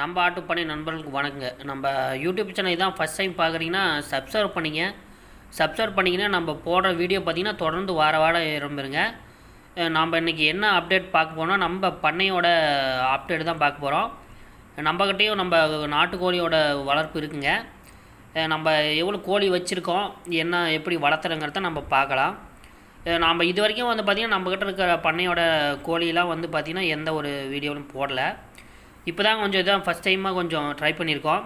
நம்ம ஆட்டுப்படை நண்பர்களுக்கு வணக்கங்க. நம்ம யூடியூப் சேனல் இதான் ஃபஸ்ட் டைம் பார்க்குறீங்கன்னா சப்ஸ்கிரைப் பண்ணிங்க. சப்ஸ்கிரைப் பண்ணிங்கன்னா நம்ம போடுற வீடியோ பார்த்தீங்கன்னா தொடர்ந்து வார வாரம் விரும்புகிறங்க நம்ம இன்றைக்கி என்ன அப்டேட் பார்க்க போனால் நம்ம பண்ணையோட அப்டேட் தான் பார்க்க போகிறோம் நம்மக்கிட்டேயும் நம்ம நாட்டுக்கோழியோட வளர்ப்பு இருக்குங்க. நம்ம எவ்வளோ கோழி வச்சுருக்கோம் என்ன எப்படி வளர்த்துறங்கிறத நம்ம பார்க்கலாம். நாம் இது வரைக்கும் வந்து பார்த்திங்கன்னா நம்மக்கிட்ட இருக்கிற பண்ணையோட கோழியெலாம் வந்து பார்த்திங்கன்னா எந்த ஒரு வீடியோவும் போடலை. இப்போ தான் கொஞ்சம் இதான் ஃபஸ்ட் டைமாக கொஞ்சம் ட்ரை பண்ணியிருக்கோம்.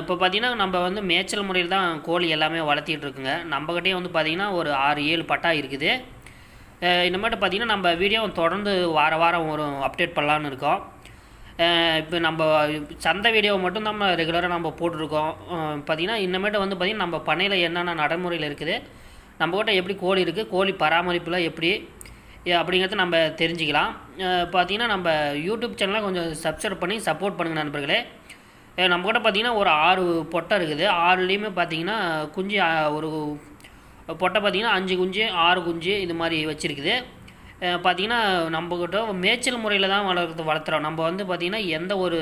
இப்போ பார்த்திங்கன்னா நம்ம வந்து மேய்ச்சல் முறையில் தான் கோழி எல்லாமே வளர்த்திட்டு இருக்குங்க. நம்மக்கிட்டே வந்து பார்த்திங்கன்னா ஒரு ஆறு ஏழு பட்டா இருக்குது. இந்த இனிமேட்டு பார்த்திங்கன்னா நம்ம வீடியோ தொடர்ந்து வார வாரம் ஒரு அப்டேட் பண்ணலான்னு இருக்கோம். இப்போ நம்ம சந்தை வீடியோ மட்டும் நம்ம ரெகுலராக நம்ம போட்டிருக்கோம். பார்த்திங்கன்னா பார்த்தீங்கன்னா இன்னமேட்டு வந்து பார்த்திங்கன்னா நம்ம பண்ணையில் என்னென்ன நடைமுறையில் இருக்குது நம்மக்கிட்ட எப்படி கோழி இருக்குது கோழி பராமரிப்புலாம் எப்படி அப்படிங்கிறத நம்ம தெரிஞ்சுக்கலாம். பார்த்திங்கன்னா பார்த்தீங்கன்னா நம்ம யூடியூப் சேனலை கொஞ்சம் சப்ஸ்கிரைப் பண்ணி சப்போர்ட் பண்ணுங்கள் நண்பர்களே. நம்ம நம்மக்கிட்ட பார்த்தீங்கன்னா ஒரு ஆறு பொட்டை இருக்குது. ஆறுலேயுமே பார்த்தீங்கன்னா குஞ்சு ஒரு பொட்டை பார்த்தீங்கன்னா அஞ்சு குஞ்சு ஆறு குஞ்சு இது மாதிரி வச்சுருக்குது. பார்த்தீங்கன்னா நம்மக்கிட்ட மேய்ச்சல் முறையில் தான் வளர்த்து வளர்த்துறோம். நம்ம வந்து பார்த்திங்கன்னா எந்த ஒரு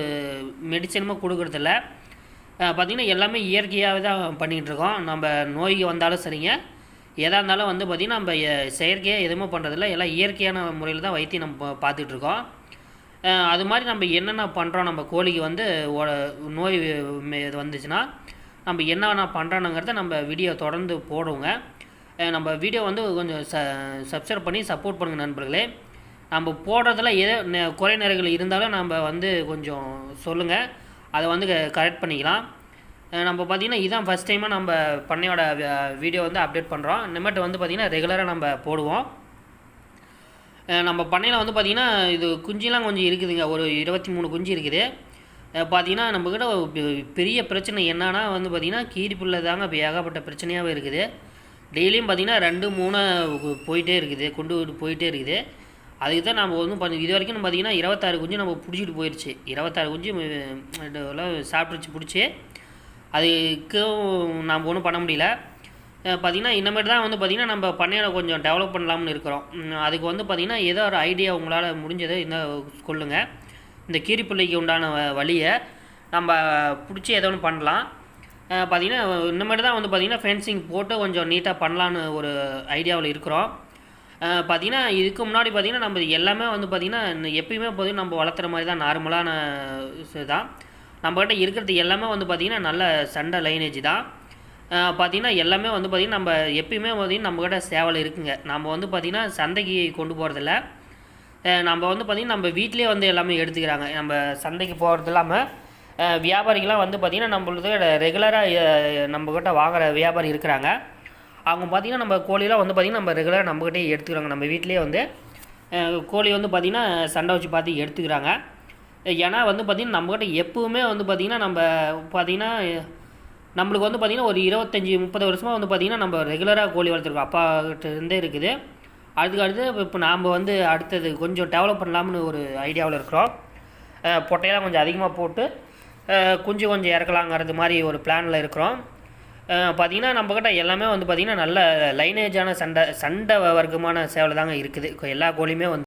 மெடிசனுமே கொடுக்குறதில்ல பார்த்திங்கன்னா எல்லாமே இயற்கையாகவே தான் பண்ணிகிட்டு இருக்கோம். நம்ம நோய்க்கு வந்தாலும் சரிங்க. எதாக இருந்தாலும் வந்து பார்த்திங்கன்னா நம்ம செயற்கையாக எதுவுமே பண்ணுறதில்ல எல்லாம் இயற்கையான முறையில் தான் வைத்தியம் நம்ம பார்த்துட்ருக்கோம். அது மாதிரி நம்ம என்னென்ன பண்ணுறோம் நம்ம கோழிக்கு வந்து நோய் இது வந்துச்சுன்னா நம்ம என்னென்ன பண்ணுறோனுங்கிறத நம்ம வீடியோ தொடர்ந்து போடுவோங்க. நம்ம வீடியோ வந்து கொஞ்சம் ச சப்ஸ்கிரைப் பண்ணி சப்போர்ட் பண்ணுங்கள் நண்பர்களே. நம்ம போடுறதுல எதோ குறை நிறைகள் இருந்தாலும் நம்ம வந்து கொஞ்சம் சொல்லுங்கள் அதை வந்து கரெக்ட் பண்ணிக்கலாம். நம்ம பார்த்திங்கன்னா இதான் ஃபஸ்ட் டைமாக நம்ம பண்ணையோட வீடியோ வந்து அப்டேட் பண்ணுறோம் இனிமேட்டு வந்து பார்த்திங்கன்னா ரெகுலராக நம்ம போடுவோம். நம்ம பண்ணையில் வந்து பார்த்திங்கன்னா இது குஞ்சுலாம் கொஞ்சம் இருக்குதுங்க. ஒரு இருபத்தி மூணு குஞ்சு இருக்குது. பார்த்திங்கன்னா நம்மக்கிட்ட பெரிய பிரச்சனை என்னன்னா வந்து பார்த்திங்கன்னா கீரிப்புள்ள தாங்க இப்போ ஏகப்பட்ட பிரச்சனையாகவே இருக்குது. டெய்லியும் பார்த்திங்கன்னா ரெண்டு மூணு போயிட்டே இருக்குது. கொண்டு விட்டு போயிட்டே இருக்குது. அதுக்கு தான் நம்ம வந்து பண்ணி இது வரைக்கும் பார்த்திங்கன்னா இருபத்தாறு குஞ்சு நம்ம பிடிச்சிட்டு போயிடுச்சு இருபத்தாறு குஞ்சு எல்லாம் இதெல்லாம் சாப்பிட்டுச்சு பிடிச்சி. அதுக்கும் நாம் ஒன்றும் பண்ண முடியல. பார்த்திங்கன்னா பார்த்தீங்கன்னா இனிமேட்டு தான் வந்து பார்த்திங்கன்னா நம்ம பண்ணையில கொஞ்சம் டெவலப் பண்ணலாம்னு இருக்கிறோம். அதுக்கு வந்து பார்த்திங்கன்னா ஏதோ ஒரு ஐடியா உங்களால் முடிஞ்சதை இந்த சொல்லுங்கள் இந்த கீரிப்பிள்ளைக்கு உண்டான வ- வழியை நம்ம பிடிச்சி ஏதோ ஒன்று பண்ணலாம். பார்த்திங்கன்னா பார்த்தீங்கன்னா இனிமேட்டு தான் வந்து பார்த்திங்கன்னா ஃபென்சிங் போட்டு கொஞ்சம் நீட்டாக பண்ணலான்னு ஒரு ஐடியாவில் இருக்கிறோம். பார்த்திங்கன்னா பார்த்தீங்கன்னா இதுக்கு முன்னாடி பார்த்திங்கன்னா நம்ம எல்லாமே வந்து பார்த்திங்கன்னா இன்னும் எப்பயுமே போது நம்ம வளர்த்துற மாதிரி தான் நார்மலான இதுதான் நம்மக்கிட்ட இருக்கிறது எல்லாமே வந்து பார்த்திங்கன்னா நல்ல சண்டை லைனேஜ் தான். பார்த்திங்கன்னா எல்லாமே வந்து பார்த்திங்கன்னா நம்ம எப்பயுமே பார்த்திங்கன்னா நம்மக்கிட்ட சேவல் இருக்குங்க. நம்ம வந்து பார்த்திங்கன்னா சந்தைக்கு கொண்டு போகிறதில்ல நம்ம வந்து பார்த்திங்கன்னா நம்ம வீட்டிலே வந்து எல்லாமே எடுத்துக்கிறாங்க. நம்ம சந்தைக்கு போகிறது இல்லாமல் வியாபாரிகள்லாம் வந்து பார்த்திங்கன்னா நம்மளுக்கு ரெகுலராக நம்மக்கிட்ட வாங்குகிற வியாபாரி இருக்கிறாங்க. அவங்க பார்த்திங்கன்னா நம்ம கோழிலாம் வந்து பார்த்திங்கன்னா நம்ம ரெகுலராக நம்மக்கிட்டே எடுத்துக்கிறாங்க. நம்ம வீட்டிலே வந்து கோழி வந்து பார்த்திங்கன்னா சண்டை வச்சு பார்த்து எடுத்துக்கிறாங்க. ஏன்னா வந்து பார்த்திங்கன்னா நம்மக்கிட்ட எப்பவுமே வந்து பார்த்திங்கன்னா நம்ம பார்த்திங்கன்னா நம்மளுக்கு வந்து பார்த்திங்கன்னா ஒரு இருபத்தஞ்சி முப்பது வருஷமாக வந்து பார்த்திங்கன்னா நம்ம ரெகுலராக கோழி வளர்த்துருக்கோம். அப்பா கிட்ட இருந்தே இருக்குது. அதுக்கு அடுத்து இப்போ நாம் வந்து அடுத்தது கொஞ்சம் டெவலப் பண்ணலாம்னு ஒரு ஐடியாவில் இருக்கிறோம். பொட்டையெல்லாம் கொஞ்சம் அதிகமாக போட்டு குஞ்சு கொஞ்சம் இறக்கலாங்கிறது மாதிரி ஒரு பிளானில் இருக்கிறோம். பார்த்திங்கன்னா நம்மக்கிட்ட எல்லாமே வந்து பார்த்திங்கன்னா நல்ல லைனேஜான சண்டை சண்டை வர்க்கமான சேவல் தாங்க இருக்குது. எல்லா கோழியுமே வந்து